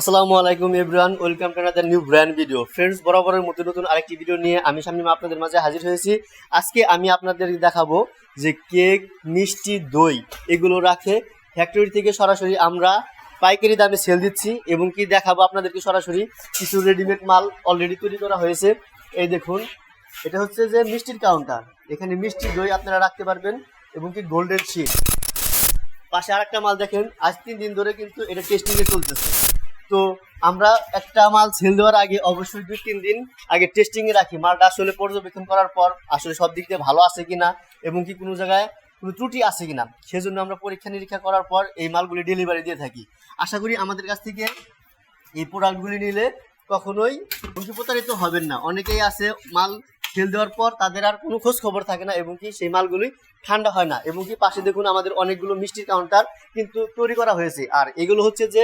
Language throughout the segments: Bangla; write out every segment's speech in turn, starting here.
আসসালামু আলাইকুম everyone, welcome to another new brand video friends বরাবরের মতো নতুন আরেকটি ভিডিও নিয়ে আমি সামনে আপনাদের মাঝে হাজির হয়েছি। আজকে আমি আপনাদের দেখাবো যে কেক, মিষ্টি, দই, এগুলো রাখে ফ্যাক্টরি থেকে সরাসরি আমরা পাইকারি দামে সেল দিচ্ছি এবং কি দেখাবো আপনাদেরকে সরাসরি, কিছু রেডিমেড মাল অলরেডি তৈরি করা হয়েছে। এই দেখুন, এটা হচ্ছে যে মিষ্টির কাউন্টার এখানে মিষ্টি, দই আপনারা রাখতে পারবেন এবং কি গোল্ডেন শিট পাশে আরেকটা মাল দেখেন, আজ তিন দিন ধরে কিন্তু এটা টেস্টিং এ চলতেছে। তো আমরা একটা মাল সেল দেওয়ার আগে অবশ্যই দুই, তিন দিন আগে টেস্টিং এ রাখি। মালটা আসলে পর্যবেক্ষণ করার পর আসলে সব দিক দিয়ে ভালো আছে কিনা এবং কি কোনো জায়গায় কোনো ত্রুটি আছে কিনা, সেজন্য আমরা পরীক্ষা নিরীক্ষা করার পর এই মালগুলি ডেলিভারি দিয়ে থাকি। আশা করি আমাদের কাছ থেকে এই প্রোডাক্টগুলি নিলে কখনোই প্রতারিত হবেন না। অনেকেই আছে মাল সেল দেওয়ার পর তাদের আর কোনো খোঁজ খবর থাকে না এবং কি সেই মালগুলি ঠান্ডা হয় না। এবং কি পাশে দেখুন আমাদের অনেকগুলো মিষ্টির কাউন্টার কিন্তু তৈরি করা হয়েছে। আর এগুলো হচ্ছে যে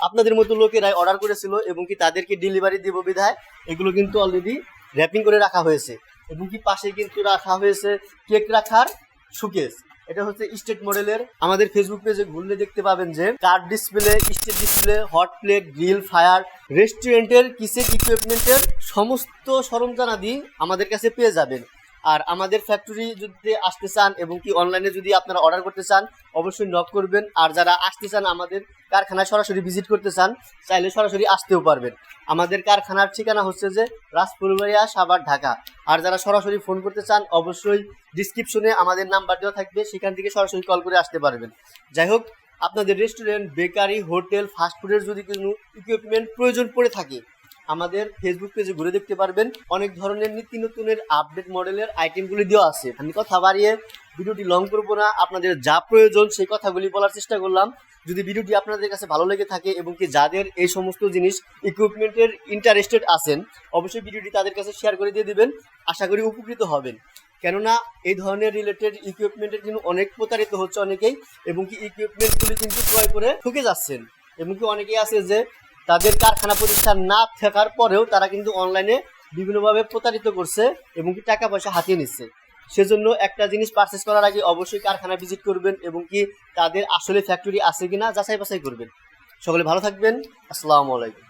আপনাদের মতো লোকেরাই অর্ডার করেছিল এবং কি তাদেরকে ডেলিভারি দিব বিধায়, এগুলো কিন্তু অলরেডি র্যাপিং করে রাখা হয়েছে। এবং কি পাশে কিন্তু রাখা হয়েছে কেক রাখার সুকেস এটা হচ্ছে স্টেট মডেলের আমাদের ফেসবুক পেজে ঘুরলে দেখতে পাবেন যে card display state display hot plate grill fire রেস্টুরেন্টের কিচেন ইকুইপমেন্টের সমস্ত সরঞ্জামাদি আমাদের কাছে পেয়ে যাবেন। আর আমাদের ফ্যাক্টরি যদি আসতে চান এবং কি অনলাইনে যদি আপনারা অর্ডার করতে চান, অবশ্যই নক করবেন। আর যারা আসতে চান আমাদের কারখানায় সরাসরি ভিজিট করতে চান, চাইলে সরাসরি আসতেও পারবেন। আমাদের কারখানার ঠিকানা হচ্ছে যে রাজপুরবাড়িয়া, সাভার, ঢাকা। আর যারা সরাসরি ফোন করতে চান, অবশ্যই ডিসক্রিপশনে আমাদের নাম্বার দেওয়া থাকবে, সেখান থেকে সরাসরি কল করে আসতে পারবেন। যাই হোক, আপনাদের রেস্টুরেন্ট বেকারি হোটেল ফাস্টফুডের যদি কোনো ইকুইপমেন্ট প্রয়োজন পড়ে থাকে আমাদের ফেসবুক পেজে ঘুরে দেখতে পারবেন। অনেক ধরনের নিত্য নতুনের আপডেট মডেলের আইটেমগুলি দেওয়া আছে। আমি কথা বাড়িয়ে ভিডিওটি লং করব না। আপনাদের যা প্রয়োজন সেই কথাগুলি বলার চেষ্টা করলাম। যদি ভিডিওটি আপনাদের কাছে ভালো লেগে থাকে এবং কি যাদের এই সমস্ত জিনিস ইকুইপমেন্টের ইন্টারেস্টেড আছেন, অবশ্যই ভিডিওটি তাদের কাছে শেয়ার করে দিয়ে দেবেন। আশা করি উপকৃত হবেন। কেননা এই ধরনের রিলেটেড ইকুইপমেন্টের কিন্তু অনেক প্রতারিত হচ্ছে অনেকেই এবং কি ইকুইপমেন্টগুলি কিন্তু ক্রয় করে ঠকে যাচ্ছেন। এবং কি অনেকেই আছে যে তাদের কারখানা প্রতিষ্ঠান না থাকার পরেও তারা কিন্তু অনলাইনে বিভিন্নভাবে প্রতারিত করছে এবং কি টাকা পয়সা হাতিয়ে নিচ্ছে। সেজন্য একটা জিনিস পারচেস করার আগে অবশ্যই কারখানা ভিজিট করবেন এবং কি তাদের আসলে ফ্যাক্টরি আছে কিনা যাচাই বাছাই করবেন। সকলে ভালো থাকবেন। আসসালামু আলাইকুম।